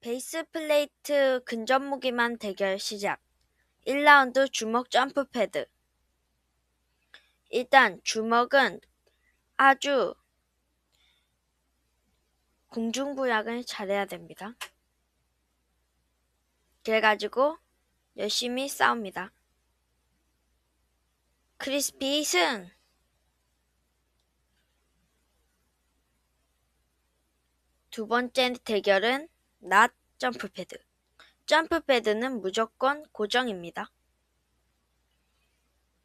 베이스 플레이트 근접 무기만 대결 시작. 1라운드 주먹 점프 패드. 일단 주먹은 아주 공중부양을 잘해야 됩니다. 그래가지고 열심히 싸웁니다. 크리스피 승! 두 번째 대결은 낫 점프 패드. 점프 패드는 무조건 고정입니다.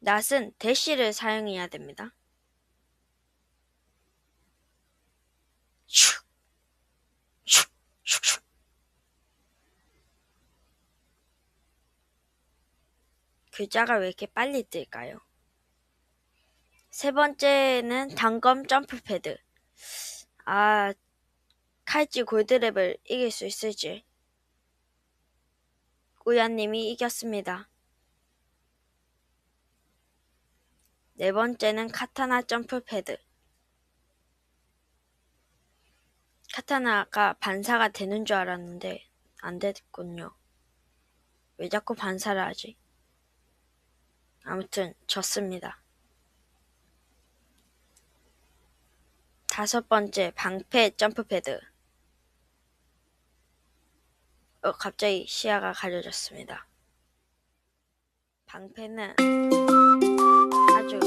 낫은 대시를 사용해야 됩니다. 글자가 왜 이렇게 빨리 뜰까요? 세 번째는 단검 점프 패드. 아, 칼찌 골드랩을 이길 수 있을지. 꾸야님이 이겼습니다. 네 번째는 카타나 점프 패드. 카타나가 반사가 되는 줄 알았는데 안 됐군요. 왜 자꾸 반사를 하지? 아무튼 졌습니다. 다섯 번째 방패 점프 패드. 어, 갑자기 시야가 가려졌습니다. 방패는 아주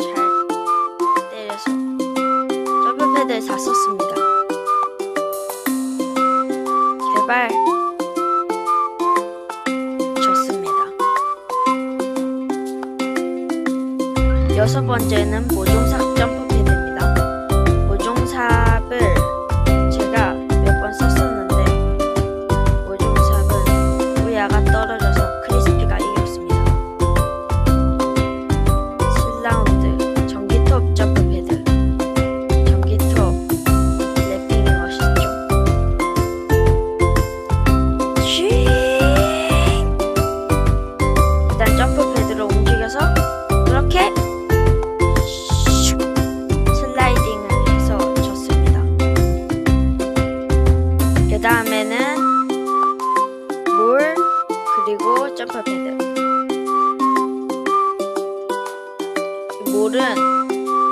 잘 때려서 점프 패드를 다 썼습니다. 제발 좋습니다. 여섯 번째는 모종 그리고 점프 패드. 이 몰은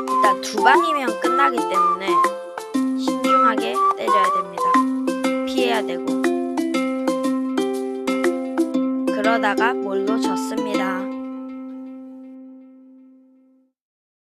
일단 두 방이면 끝나기 때문에 신중하게 때려야 됩니다. 피해야 되고. 그러다가 몰로